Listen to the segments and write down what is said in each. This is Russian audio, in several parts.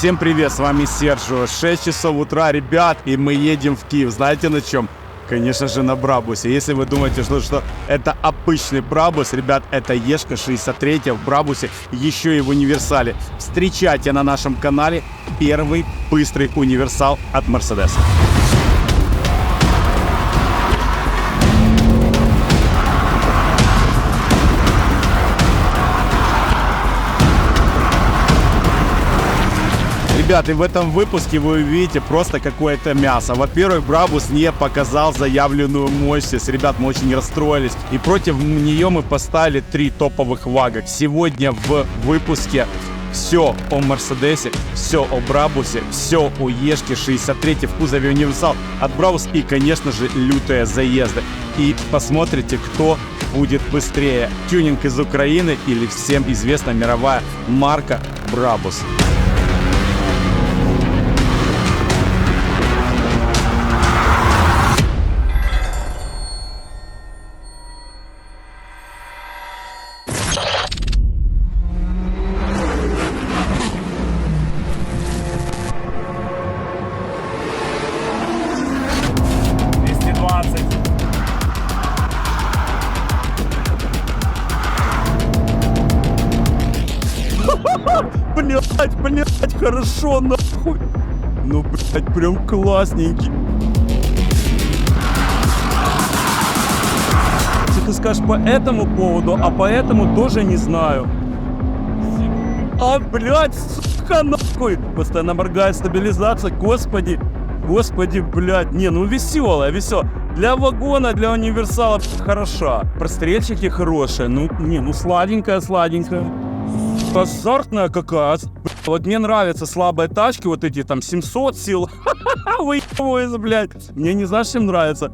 Всем привет, с вами Сержио. 6 часов утра, ребят, и мы едем в Киев. Знаете на чем? Конечно же на Брабусе. Если вы думаете, что, что это обычный Брабус, ребят, это Ешка 63 в Брабусе, еще и в универсале. Встречайте на нашем канале первый быстрый универсал от Мерседеса. Ребят, и в этом выпуске вы увидите просто какое-то мясо. Во-первых, Брабус не показал заявленную мощность. Ребят, мы очень расстроились. И против нее мы поставили три топовых вага. Сегодня в выпуске все о Мерседесе, все о Брабусе, все о Ешке 63 в кузове Универсал от Брабус и, конечно же, лютые заезды. И посмотрите, кто будет быстрее. Тюнинг из Украины или всем известная мировая марка Брабус. Блять, классненький. Что ты скажешь по этому поводу, а по этому тоже не знаю. А, блядь, сука, нахуй. Постоянно моргает стабилизация, господи. Господи, блядь. Не, ну веселая, веселая. Для вагона, для универсала хороша. Прострельщики хорошие. Ну, не, ну сладенькая, сладенькая. Азартная какая. Вот мне нравятся слабые тачки, вот эти там 700 сил. Выебывается, блядь. Мне не знаешь, чем нравится.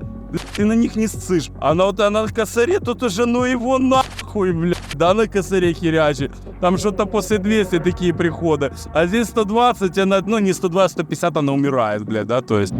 Ты на них не ссышь. А на вот на косаре тут уже ну его нахуй, блядь. Да, на косаре херячи. Там что-то после 200 такие приходы. А здесь 120, она, ну не 120, 150, она умирает, блядь, да, то есть.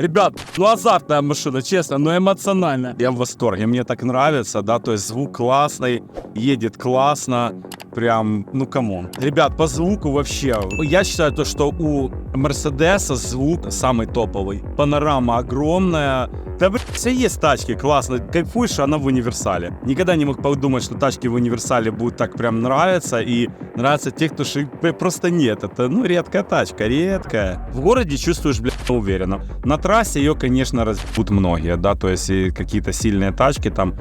Ребят, ну азартная машина, честно, но эмоциональная. Я в восторге, мне так нравится, да, то есть звук классный, едет классно, прям, ну камон. Ребят, по звуку вообще, я считаю то, что у Мерседеса звук самый топовый. Панорама огромная, да, блин, все есть тачки, классно. Кайфуешь, она в универсале. Никогда не мог подумать, что тачки в универсале будут так прям нравиться. И нравятся те, кто ши... просто нет. Это, ну, редкая тачка, редкая. В городе чувствуешь, блядь, уверенно. На трассе ее, конечно, разбудут многие, да, то есть какие-то сильные тачки там,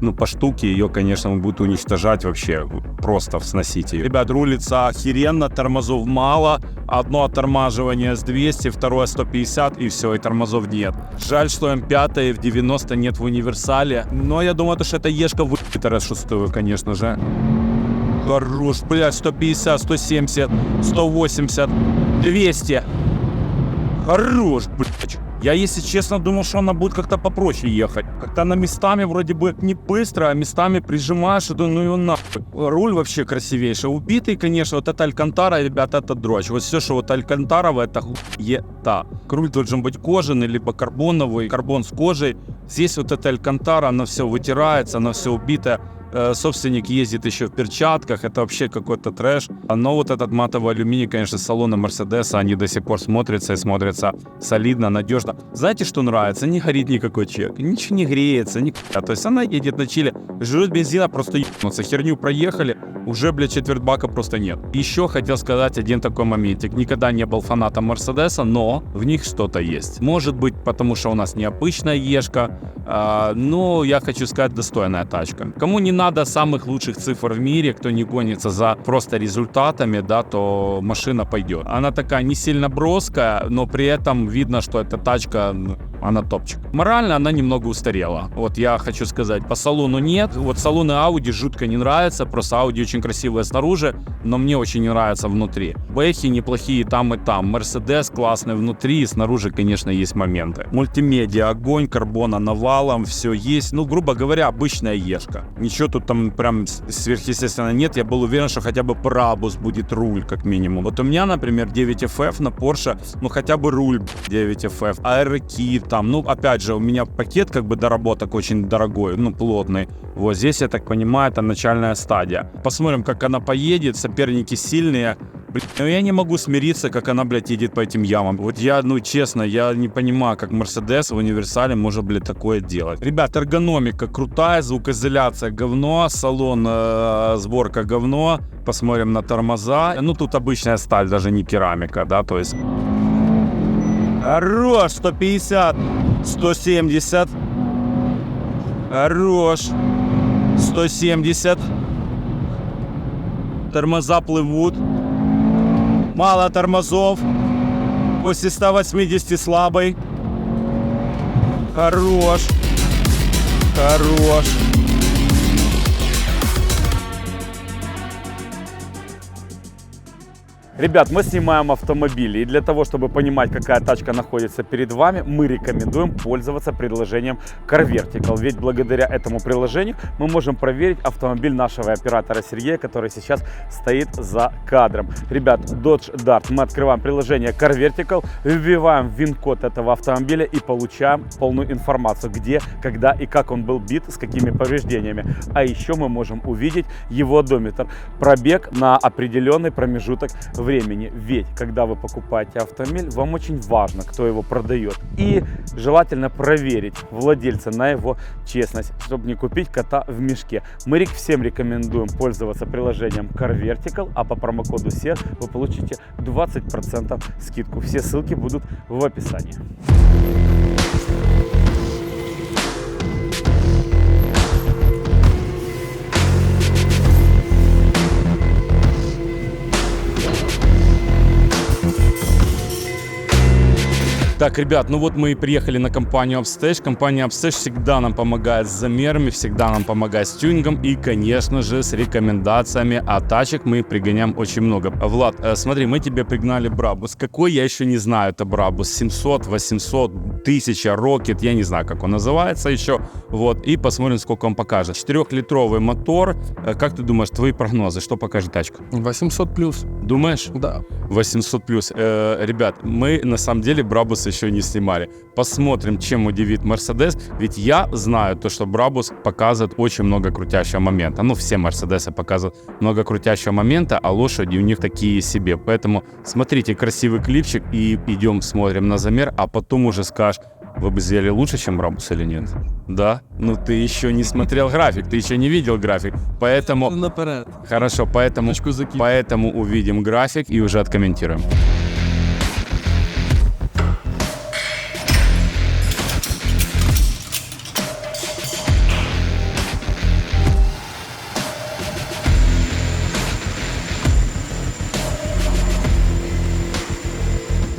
ну, по штуке ее, конечно, будут уничтожать вообще, просто сносить ее. Ребят, рулится охеренно, тормозов мало, одно оттормаживание с 200, второе 150, и все, и тормозов нет. Жаль, что М5 5 в 90 нет в универсале. Но я думаю, что это Ешка выпитера шестую, конечно же. Хорош, блядь, 150, 170, 180, 200. Хорош, блядь. Я, если честно, думал, что она будет как-то попроще ехать. Как-то она местами вроде бы не быстро, а местами прижимаешь, это ну и нахуй. Руль вообще красивейший. Убитый, конечно, вот это Алькантара, ребята, это дрочь. Вот все, что вот Алькантарова, это хуета. Руль должен быть кожаный, либо карбоновый, карбон с кожей. Здесь вот эта Алькантара, она все вытирается, она все убитая. Э, собственник ездит еще в перчатках, это вообще какой-то трэш. Но вот этот матовый алюминий, конечно, салоны Мерседеса, они до сих пор смотрятся и смотрятся солидно, надежно. Знаете, что нравится? Не горит никакой чек, ничего не греется, ни То есть она едет на чиле, жрет бензина, просто ебнуться. Херню проехали, уже, блядь, четверть бака просто нет. Еще хотел сказать один такой моментик. Никогда не был фанатом Мерседеса, но в них что-то есть. Может быть, потому что у нас необычная Ешка, э, но я хочу сказать, достойная тачка. Кому не надо самых лучших цифр в мире, кто не гонится за просто результатами, да, то машина пойдет. Она такая не сильно броская, но при этом видно, что эта тачка она топчик. Морально она немного устарела. Вот я хочу сказать, по салону нет. Вот салоны Audi жутко не нравятся, просто Audi очень красивые снаружи, но мне очень не нравится внутри. Бэхи неплохие там и там. Mercedes классный внутри, и снаружи, конечно, есть моменты. Мультимедиа, огонь, карбона навалом, все есть. Ну, грубо говоря, обычная Ешка. Ничего тут там прям сверхъестественно нет. Я был уверен, что хотя бы Брабус будет руль, как минимум. Вот у меня, например, 9FF на Porsche, ну хотя бы руль 9FF, аэрокит, там. Ну, опять же, у меня пакет как бы доработок очень дорогой, ну, плотный. Вот здесь, я так понимаю, это начальная стадия. Посмотрим, как она поедет. Соперники сильные. Блин, ну я не могу смириться, как она, блядь, едет по этим ямам. Вот я, ну, честно, я не понимаю, как Мерседес в универсале может, блядь, такое делать. Ребят, эргономика крутая, звукоизоляция говно, салон, э, сборка говно. Посмотрим на тормоза. Ну, тут обычная сталь, даже не керамика, да, то есть... Хорош, 150, 170. Хорош. 170. Тормоза плывут. Мало тормозов. После 180 слабый. Хорош. Хорош. Ребят, мы снимаем автомобили, и для того, чтобы понимать, какая тачка находится перед вами, мы рекомендуем пользоваться приложением Car Vertical. Ведь благодаря этому приложению мы можем проверить автомобиль нашего оператора Сергея, который сейчас стоит за кадром. Ребят, Dodge Dart, мы открываем приложение Car Vertical, вбиваем ВИН-код этого автомобиля и получаем полную информацию, где, когда и как он был бит, с какими повреждениями. А еще мы можем увидеть его одометр, пробег на определенный промежуток времени. Ведь, когда вы покупаете автомобиль, вам очень важно, кто его продает. И желательно проверить владельца на его честность, чтобы не купить кота в мешке. Мы всем рекомендуем пользоваться приложением Car Vertical, а по промокоду SER вы получите 20% скидку. Все ссылки будут в описании. Так, ребят, ну вот мы и приехали на компанию Upstage. Компания Upstage всегда нам помогает с замерами, всегда нам помогает с тюнингом и, конечно же, с рекомендациями. А тачек мы пригоняем очень много. Влад, э, смотри, мы тебе пригнали Брабус. Какой, я еще не знаю, это Брабус. 700, 800, 1000, Rocket, я не знаю, как он называется еще. Вот, и посмотрим, сколько он покажет. Четырехлитровый мотор. Э, Как ты думаешь, твои прогнозы, что покажет тачка? 800 плюс, Думаешь? да. 800 плюс. Э, ребят, мы на самом деле Брабус еще не снимали. Посмотрим, чем удивит Мерседес. Ведь я знаю то, что Брабус показывает очень много крутящего момента. Ну, все Мерседесы показывают много крутящего момента, а лошади у них такие себе. Поэтому смотрите красивый клипчик и идем смотрим на замер, а потом уже скажешь, вы бы сделали лучше, чем Брабус или нет? Да? Ну ты еще не смотрел график, ты еще не видел график. Поэтому... Наперед. Хорошо, поэтому... Поэтому увидим график и уже откомментируем.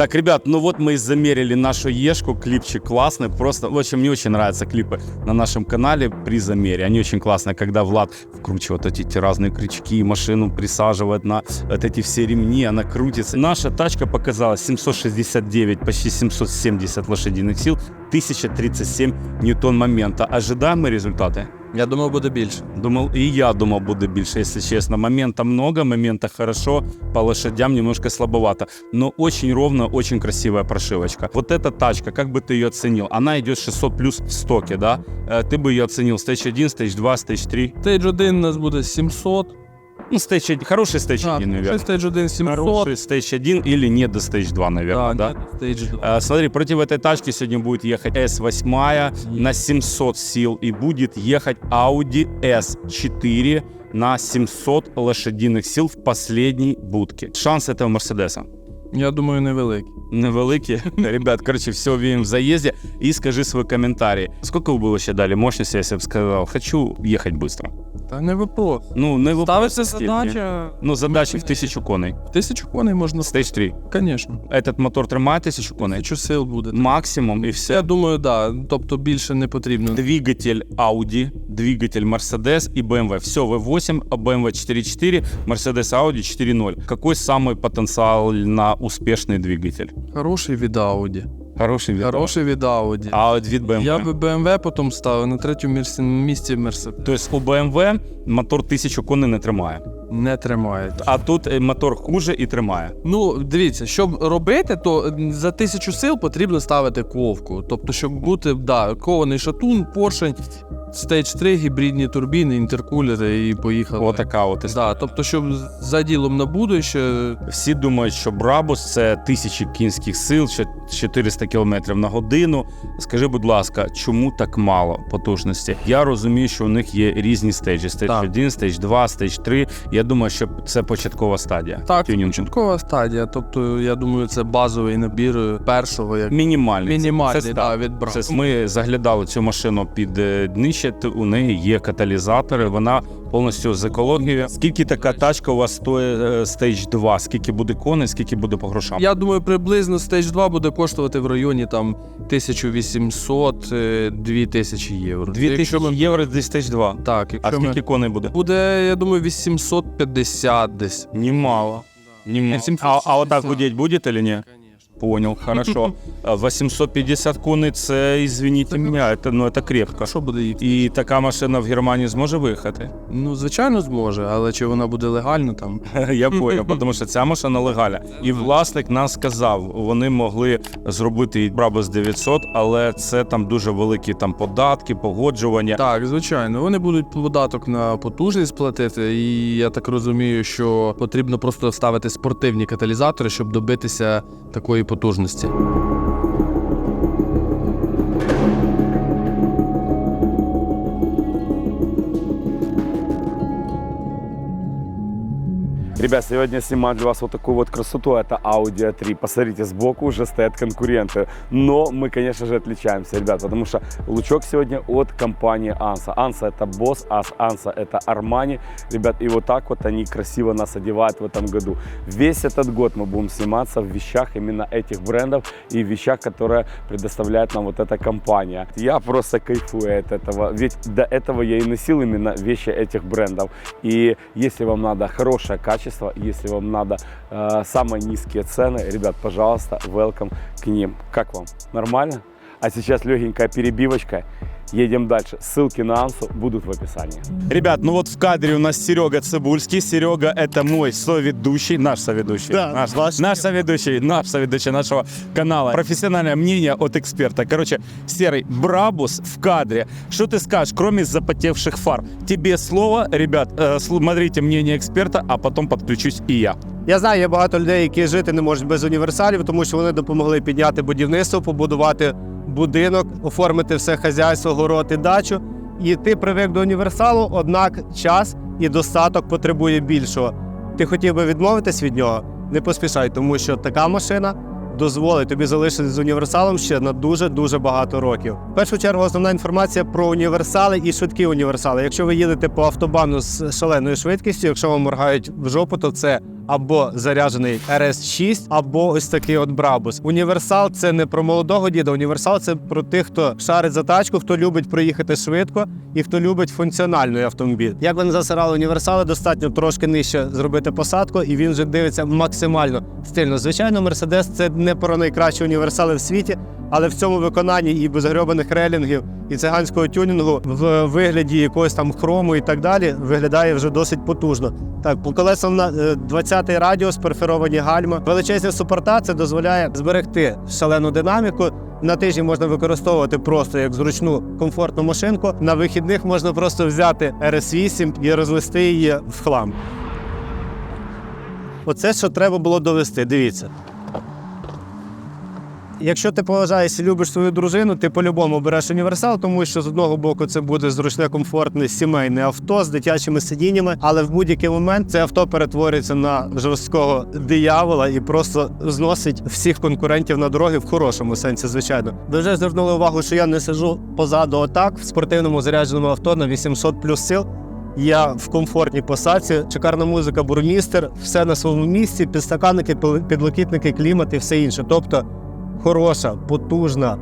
Так, ребят, ну вот мы и замерили нашу Ешку, клипчик классный, просто, в общем, мне очень нравятся клипы на нашем канале при замере, они очень классные, когда Влад вкручивает эти, эти разные крючки, машину присаживает на вот эти все ремни, она крутится. Наша тачка показала 769, почти 770 лошадиных сил, 1037 ньютон момента. Ожидаем мы результаты? Я думав, буде більше. Думал, и я думал, буде більше, если честно. Момента много, момента хорошо, по лошадям немножко слабовато. Но очень ровно, очень красивая прошивочка. Вот эта тачка, как бы ты ее оценил? Она идет 600 плюс в стоке, да? Э, Ты бы ее оценил стейдж 1, стейдж 2, стейдж 3? Стейдж 1 у нас буде 700. Ну, стейдж 1, хороший А, 1, наверное. стейдж 1 700. Хороший стейдж 1 или не до стейдж 2, наверное, да? Стейдж 2. Э, Смотри, против этой тачки сегодня будет ехать S8 на 700 сил и будет ехать Audi S4 на 700 лошадиных сил в последней будке. Шанс этого Мерседеса Я думаю, невеликий. невеликі. Ребят, короче, все увидим в заезде. И скажи свой комментарий. Сколько вы бы вообще дали мощности, если бы сказал, хочу ехать быстро? Та не вопрос. Ну, не вопрос, Ставиться скільки? задача. Ну, задача в 1000 коней. В тисячу коней можна Стейдж 3. Звісно. Этот мотор тримає 1000 коней? Тисячу сил буде. Максимум і все. Я думаю, да. Тобто більше не потрібно. Двигатель Audi, двигатель Mercedes и BMW. Все, V8, BMW 4.4, Mercedes Audi 4.0. Какой самый потенциал на успешный двигатель? Хороший від Audi. Хороший від Хороший від Audi. А от від BMW? Я би BMW потім ставив на третьому місці, місці Mercedes. Тобто у BMW мотор 1000 коней не тримає. не тримає. А тут е, мотор хуже і тримає. Ну, дивіться, щоб робити, то за тисячу сил потрібно ставити ковку. Тобто, щоб бути да, кований шатун, поршень, стейдж 3, гібридні турбіни, інтеркулери і поїхали. Отака от історія. Да, тобто, щоб за ділом на будуще, Всі думають, що Брабус це тисячі кінських сил, ще 400 км на годину. Скажи, будь ласка, чому так мало потужності? Я розумію, що у них є різні стейджі: стейдж Так. 1, стейдж 2, стейдж 3. Я думаю, що це початкова стадія. так, тюнінгу. початкова стадія. Тобто, я думаю, це базовий набір першого, як Мінімальний. мінімальний Це да, від брак. Це ми заглядали цю машину під е, днище. Т- У неї є каталізатори. Вона повністю з екологією. Скільки така тачка у вас стоїть е, стейдж 2? Скільки буде коней, скільки буде по грошам? Я думаю, приблизно стейдж 2 буде коштувати в районі там 1800-2000 євро. 2000 ми- євро десь стейдж 2. Так, А якщо ми... скільки коней буде? буде, я думаю, 850 десь. Немало. Немало. 800. А, а вот так гудеть будет или не? Понял, хорошо. А 850 коней, це, извините меня, это, ну, это крепко. Що буде їх? І така машина в Германії зможе виїхати? Ну, звичайно, зможе, але чи вона буде легально там? Я понял, тому що ця машина легаля. І власник нас сказав, вони могли зробити і Брабус 900, але це там дуже великі там податки, погоджування. Так, звичайно, вони будуть податок на потужність платити, і я так розумію, що потрібно просто ставити спортивні каталізатори, щоб добитися такої потужності. Ребят, сегодня снимаю для вас вот такую вот красоту. Это Audi A3. Посмотрите, сбоку уже стоят конкуренты. Но мы, конечно же, отличаемся, ребят, потому что лучок сегодня от компании Ansa. Ansa это босс, а Ansa это Armani. Ребят, и вот так вот они красиво нас одевают в этом году. Весь этот год мы будем сниматься в вещах именно этих брендов и вещах, которые предоставляет нам вот эта компания. Я просто кайфую от этого, ведь до этого я и носил именно вещи этих брендов. И если вам надо хорошее качество, если вам надо э, самые низкие цены, ребят, пожалуйста, welcome к ним. Как вам? Нормально? А сейчас легенькая перебивочка. Едем дальше. Ссылки на Ансу будут в описании. Ребят, ну вот в кадре у нас Серега Цибульский. Серега это мой соведущий, наш соведущий. Да, наш, ваш. наш соведущий, наш соведущий нашего канала. Профессиональное мнение от эксперта. Короче, Серый, Брабус в кадре. Что ты скажешь, кроме запотевших фар? Тебе слово, ребят, э, смотрите мнение эксперта, а потом подключусь и я. Я знаю, є багато людей, які жити не можуть без універсалів, тому що вони допомогли підняти будівництво, побудувати будинок, оформити все хазяйство, город і дачу. І ти привик до універсалу, однак час і достаток потребує більшого. Ти хотів би відмовитись від нього? Не поспішай, тому що така машина дозволить тобі залишитися з універсалом ще на дуже дуже багато років. В першу чергу основна інформація про універсали і швидкі універсали. Якщо ви їдете по автобану з шаленою швидкістю, якщо вам моргають в жопу, то це або заряджений RS6, або ось такий от Брабус. Універсал це не про молодого діда. Універсал це про тих, хто шарить за тачку, хто любить проїхати швидко і хто любить функціональний автомобіль. Як вони засирали універсали, достатньо трошки нижче зробити посадку, і він вже дивиться максимально стильно. Звичайно, Мерседес це не про найкращі універсали в світі. Але в цьому виконанні і безгрьобаних релінгів, і циганського тюнінгу в вигляді якогось там хрому і так далі виглядає вже досить потужно. Так, по колесам на 20 П'ятий радіус, перферовані гальма. Величезні супорта це дозволяє зберегти шалену динаміку. На тижні можна використовувати просто як зручну комфортну машинку. На вихідних можна просто взяти RS8 і розвести її в хлам. Оце що треба було довести. Дивіться. Якщо ти поважаєш і любиш свою дружину, ти по-любому береш універсал, тому що з одного боку це буде зручне, комфортне сімейне авто з дитячими сидіннями, але в будь-який момент це авто перетворюється на жорсткого диявола і просто зносить всіх конкурентів на дороги в хорошому сенсі, звичайно. Ви вже звернули увагу, що я не сижу позаду отак в спортивному зарядженому авто на 800 плюс сил. Я в комфортній посадці, шикарна музика, бурмістер, все на своєму місці, підстаканники, підлокітники, клімат і все інше. Тобто хороша, потужна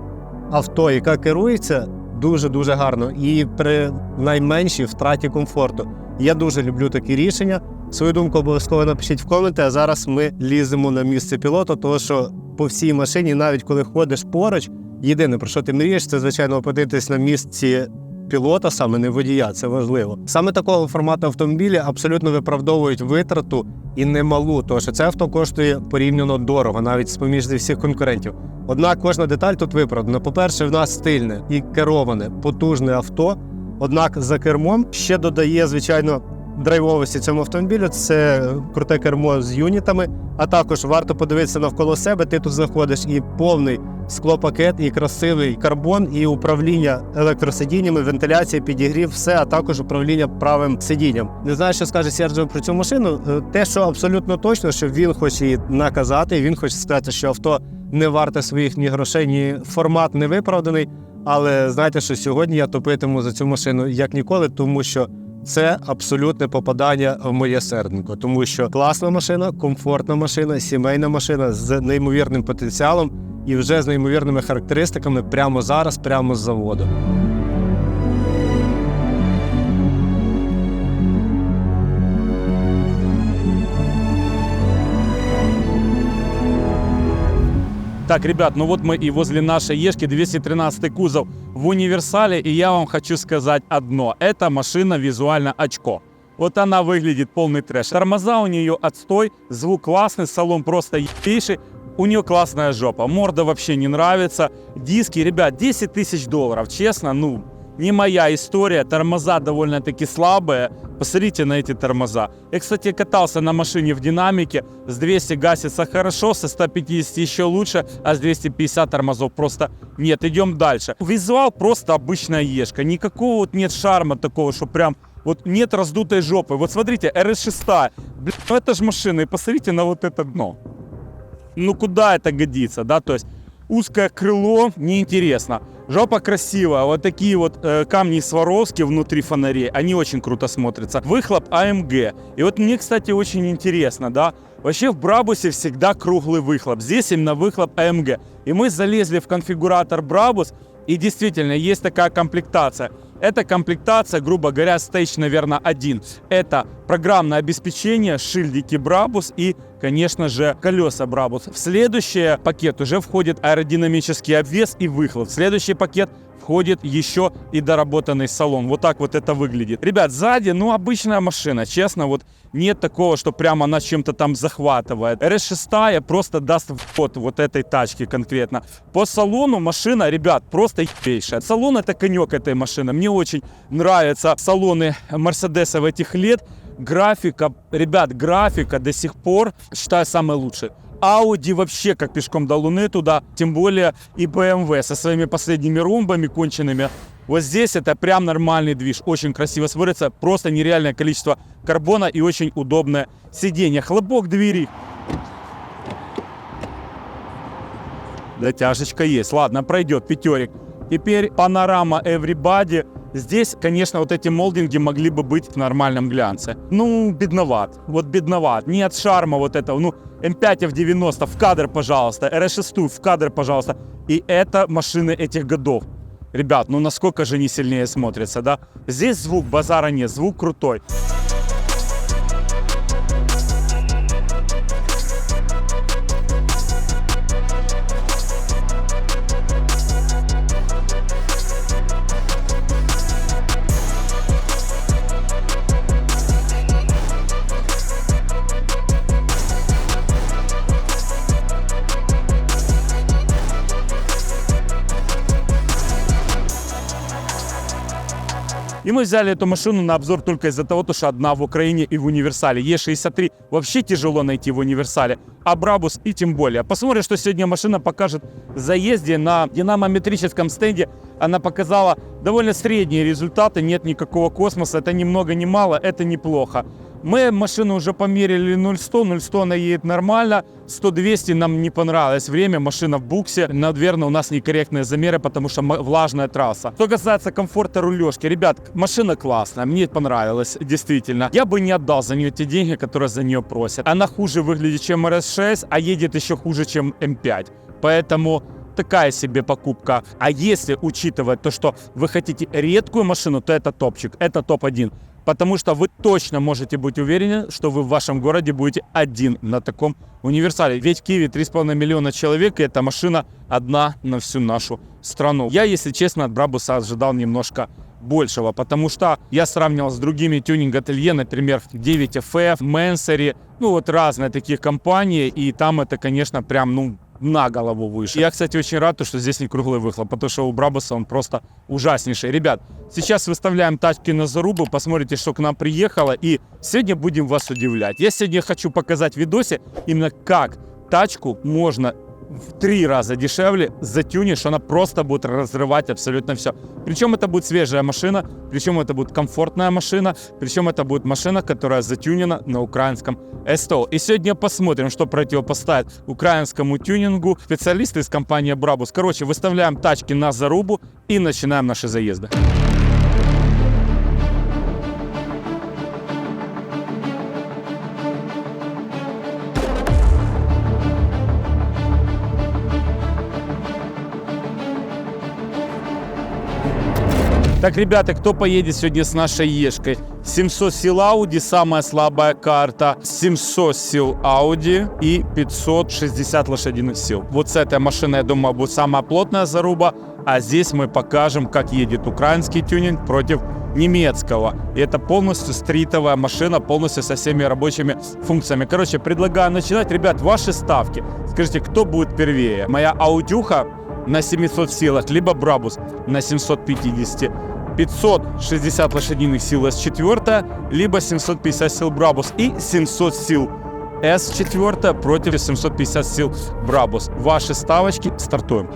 авто, яка керується дуже-дуже гарно і при найменшій втраті комфорту. Я дуже люблю такі рішення. Свою думку обов'язково напишіть в коменти. А зараз ми ліземо на місце пілота, тому що по всій машині, навіть коли ходиш поруч, єдине про що ти мрієш, це звичайно опинитись на місці пілота, саме не водія, це важливо. Саме такого формату автомобілі абсолютно виправдовують витрату і немалу, тому що це авто коштує порівняно дорого, навіть з поміж всіх конкурентів. Однак кожна деталь тут виправдана. По-перше, в нас стильне і кероване, потужне авто. Однак за кермом ще додає, звичайно, драйвовості цьому автомобілю. Це круте кермо з юнітами. А також варто подивитися навколо себе. Ти тут знаходиш і повний склопакет, і красивий карбон, і управління електросидіннями, вентиляція, підігрів, все, а також управління правим сидінням. Не знаю, що скаже Серджо про цю машину. Е, Те, що абсолютно точно, що він хоче її наказати, він хоче сказати, що авто не варте своїх ні грошей, ні формат не виправданий. Але знаєте, що сьогодні я топитиму за цю машину як ніколи, тому що це абсолютне попадання в моє серденько, тому що класна машина, комфортна машина, сімейна машина з неймовірним потенціалом і вже з неймовірними характеристиками прямо зараз, прямо з заводу. Так, ребят, ну вот мы и возле нашей Ешки 213 кузов в универсале, и я вам хочу сказать одно. Эта машина визуально очко. Вот она выглядит полный трэш. Тормоза у нее отстой, звук классный, салон просто ебейший. У нее классная жопа, морда вообще не нравится. Диски, ребят, 10 тысяч долларов, честно, ну, не моя история. Тормоза довольно-таки слабые. Посмотрите на эти тормоза. Я, кстати, катался на машине в динамике. С 200 гасится хорошо, со 150 еще лучше, а с 250 тормозов просто нет. Идем дальше. Визуал просто обычная ешка. Никакого вот нет шарма такого, что прям вот нет раздутой жопы. Вот смотрите, RS6. Блин, ну это же машина. И посмотрите на вот это дно. Ну куда это годится, да? То есть узкое крыло неинтересно. Жопа красивая, вот такие вот э, камни Сваровски внутри фонарей, они очень круто смотрятся. Выхлоп АМГ. И вот мне, кстати, очень интересно, да, вообще в Брабусе всегда круглый выхлоп. Здесь именно выхлоп АМГ. И мы залезли в конфигуратор Брабус, и действительно есть такая комплектация. Эта комплектация, грубо говоря, Stage, наверное, один. Это программное обеспечение, шильдики Брабус и, конечно же, колеса Брабус. В следующий пакет уже входит аэродинамический обвес и выхлоп. В следующий пакет входит еще и доработанный салон. Вот так вот это выглядит. Ребят, сзади, ну, обычная машина. Честно, вот нет такого, что прямо она чем-то там захватывает. RS6 просто даст вот вот этой тачке конкретно. По салону машина, ребят, просто ебейшая. Салон это конек этой машины. Мне очень нравятся салоны Мерседеса в этих лет. Графика, ребят, графика до сих пор считаю самый лучший. Audi вообще как пешком до Луны туда, тем более и BMW со своими последними ромбами конченными. Вот здесь это прям нормальный движ, очень красиво смотрится, просто нереальное количество карбона и очень удобное сиденье. Хлопок двери. Дотяжечка есть, ладно, пройдет пятерик. Теперь панорама Everybody. Здесь, конечно, вот эти молдинги могли бы быть в нормальном глянце. Ну, бедноват. Вот бедноват. Нет шарма вот этого. Ну, М5 F90 в кадр, пожалуйста. RS6 в кадр, пожалуйста. И это машины этих годов. Ребят, ну насколько же не сильнее смотрится, да? Здесь звук базара нет, звук крутой. И мы взяли эту машину на обзор только из-за того, то, что одна в Украине и в универсале. Е63 вообще тяжело найти в универсале, а Брабус и тем более. Посмотрим, что сегодня машина покажет в заезде на динамометрическом стенде. Она показала довольно средние результаты, нет никакого космоса. Это ни много ни мало, это неплохо. Мы машину уже померили 0-100, 0-100 она едет нормально, 100-200 нам не понравилось время, машина в буксе, наверное, у нас некорректные замеры, потому что влажная трасса. Что касается комфорта рулежки, ребят, машина классная, мне понравилась, действительно. Я бы не отдал за нее те деньги, которые за нее просят. Она хуже выглядит, чем RS6, а едет еще хуже, чем М5. Поэтому такая себе покупка. А если учитывать то, что вы хотите редкую машину, то это топчик, это топ-1. Потому что вы точно можете быть уверены, что вы в вашем городе будете один на таком универсале. Ведь в Киеве 3,5 миллиона человек, и эта машина одна на всю нашу страну. Я, если честно, от Брабуса ожидал немножко большего, потому что я сравнивал с другими тюнинг-ателье, например, 9FF, Mansory, ну вот разные такие компании, и там это, конечно, прям, ну, на голову выше. Я, кстати, очень рад, то, что здесь не круглый выхлоп, потому что у Брабуса он просто ужаснейший. Ребят, сейчас выставляем тачки на зарубу, посмотрите, что к нам приехало, и сегодня будем вас удивлять. Я сегодня хочу показать в видосе именно как тачку можно в три раза дешевле затюнишь, она просто будет разрывать абсолютно все. Причем это будет свежая машина, причем это будет комфортная машина, причем это будет машина, которая затюнена на украинском СТО. И сегодня посмотрим, что противопоставит украинскому тюнингу специалисты из компании Брабус. Короче, выставляем тачки на зарубу и начинаем наши заезды. Так, ребята, кто поедет сегодня с нашей Ешкой? 700 сил Audi, самая слабая карта. 700 сил Audi и 560 лошадиных сил. Вот с этой машиной, я думаю, будет самая плотная заруба. А здесь мы покажем, как едет украинский тюнинг против немецкого. И это полностью стритовая машина, полностью со всеми рабочими функциями. Короче, предлагаю начинать. Ребят, ваши ставки. Скажите, кто будет первее? Моя аудюха на 700 силах, либо Брабус на 750. 560 лошадиных сил S4, либо 750 сил Брабус и 700 сил S4 против 750 сил Брабус. Ваши ставочки стартуем.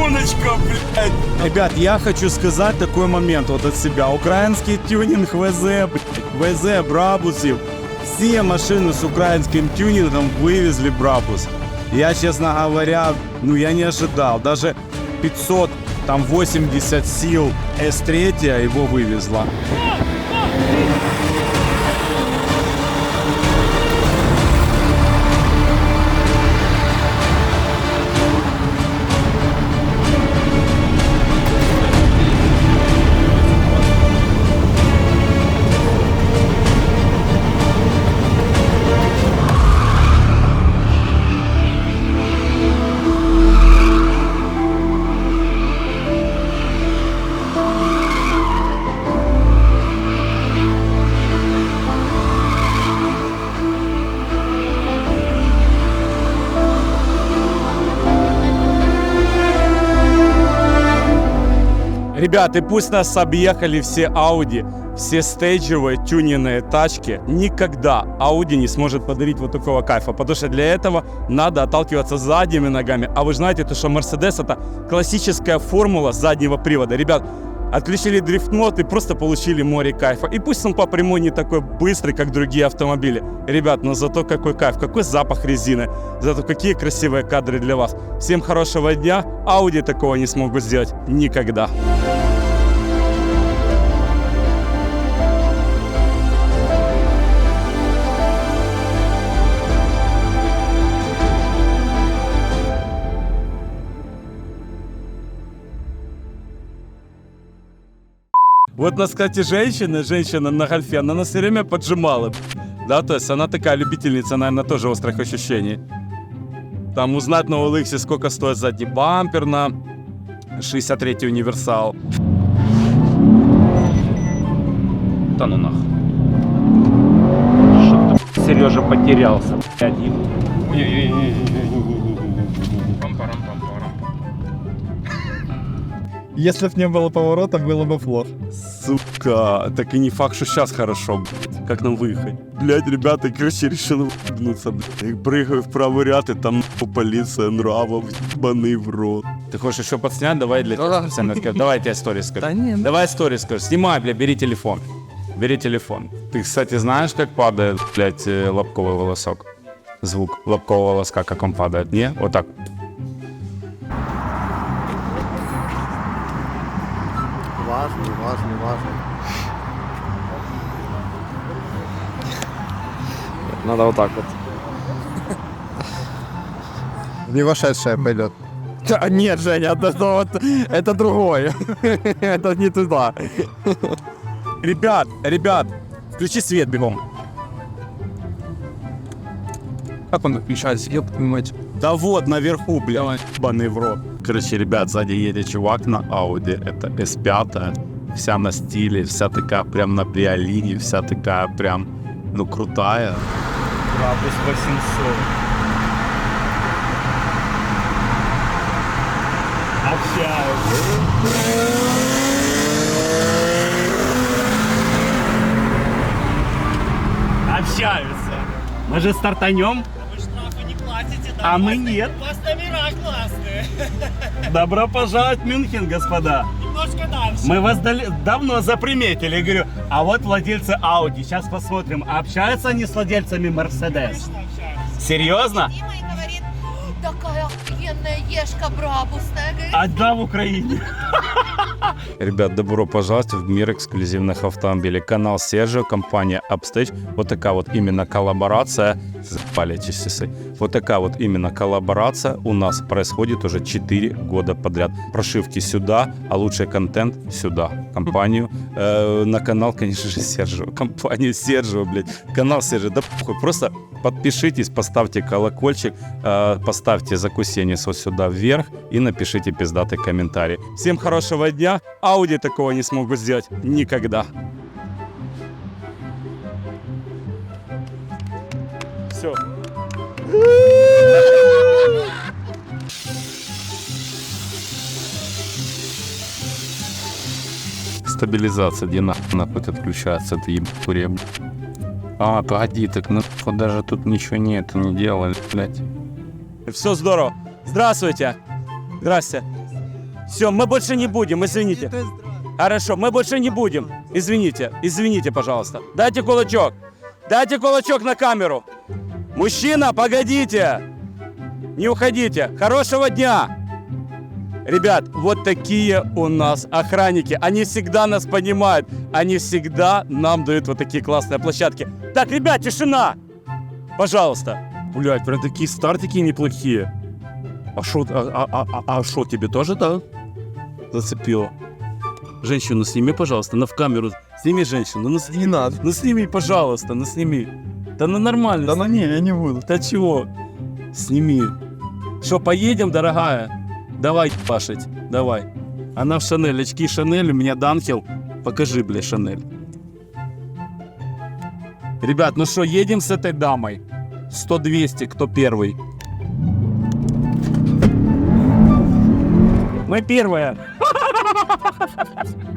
Такая гоночка, блядь. Ребят, я хочу сказать такой момент вот от себя. Украинский тюнинг ВЗ, блядь, ВЗ Брабусів. Все машины с украинским тюнингом вывезли Брабус. Я, честно говоря, ну я не ожидал. Даже 500, там 80 сил S3 его вывезла. Ребят, и пусть нас объехали все Audi, все стейджевые тюненные тачки, никогда Audi не сможет подарить вот такого кайфа, потому что для этого надо отталкиваться задними ногами. А вы знаете, то, что Mercedes это классическая формула заднего привода. Ребят, отключили дрифт-мод и просто получили море кайфа. И пусть он по прямой не такой быстрый, как другие автомобили. Ребят, но зато какой кайф, какой запах резины, зато какие красивые кадры для вас. Всем хорошего дня. Audi такого не смог бы сделать никогда. Вот на скате женщины, женщина на гольфе, она нас все время поджимала. Да, то есть она такая любительница, наверное, тоже острых ощущений. Там узнать на OLX, сколько стоит задний бампер на 63-й универсал. Да ну нах. Сережа потерялся, блядь. Если бы не было поворота, было бы плохо. Сука, так и не факт, что сейчас хорошо, блядь. Как нам выехать? Блять, ребята, короче, решил выебнуться, блядь. Я прыгаю в правый ряд, и там нахуй, полиция нравов, ебаный в рот. Ты хочешь еще подснять? Давай для тебя специально скажу. Давай я тебе историю скажу. Да не, ну. Давай историю скажу. Снимай, бля, бери телефон. Бери телефон. Ты, кстати, знаешь, как падает, блядь, э, лобковый волосок? Звук лобкового волоска, как он падает? Не? Вот так. Важно, важно, важно. Надо вот так вот. Не вошедшая пойдет. Да, нет, Женя, это, вот, это другое. это не туда. Ребят, ребят, включи свет бегом. Как он включается? Ёб твою мать. Да вот, наверху, бля, ебаный в рот. Короче, ребят, сзади едет чувак на Audi, это S5, вся на стиле, вся такая прям на приолине, вся такая прям, ну, крутая. Градус 800. Общаюсь. Общаются. Мы же стартанем. А мы нет. У вас номера классные. Добро пожаловать в Мюнхен, господа. Немножко дальше. Мы вас дали- давно заприметили. Я говорю, а вот владельцы Audi. Сейчас посмотрим, общаются они с владельцами Mercedes. Серьезно? Дима охуенная ешка брабусная. Говорит, Одна в Украине. Ребят, добро пожаловать в мир эксклюзивных автомобилей. Канал Сержио, компания Upstage. Вот такая вот именно коллаборация. Запали эти часы. Вот такая вот именно коллаборация у нас происходит уже 4 года подряд. Прошивки сюда, а лучший контент сюда. Компанию. Э, на канал, конечно же, Сержио. Компанию Сержио, блядь. Канал Сержио. Да похуй. Просто подпишитесь, поставьте колокольчик, э, поставьте закусенец вот сюда вверх и напишите пиздатый комментарий. Всем хорошего дня. Ауди такого не смог бы сделать никогда. Все. Стабилизация, где нахуй нахуй отключается, это ебурия. А, погоди, так ну даже тут ничего нет, не делали, блядь. Все здорово. Здравствуйте. Здрасте. Все, мы больше не будем, извините. Хорошо, мы больше не будем. Извините, извините, пожалуйста. Дайте кулачок. Дайте кулачок на камеру. Мужчина, погодите. Не уходите. Хорошего дня. Ребят, вот такие у нас охранники. Они всегда нас понимают. Они всегда нам дают вот такие классные площадки. Так, ребят, тишина! Пожалуйста. Блять, прям такие стартики неплохие. А шо, а, а, а, а шо, тебе тоже, да? Зацепило. Женщину сними, пожалуйста, на в камеру. Сними женщину, ну сними. Не надо. Ну сними, пожалуйста, ну сними. Да ну нормально. Да ну не, я не буду. Да чего? Сними. Что, поедем, дорогая? Давай пашить, давай. Она в Шанель, очки Шанель, у меня Данхил. Покажи, бля, Шанель. Ребят, ну что, едем с этой дамой? 100-200, кто первый? Мы первые.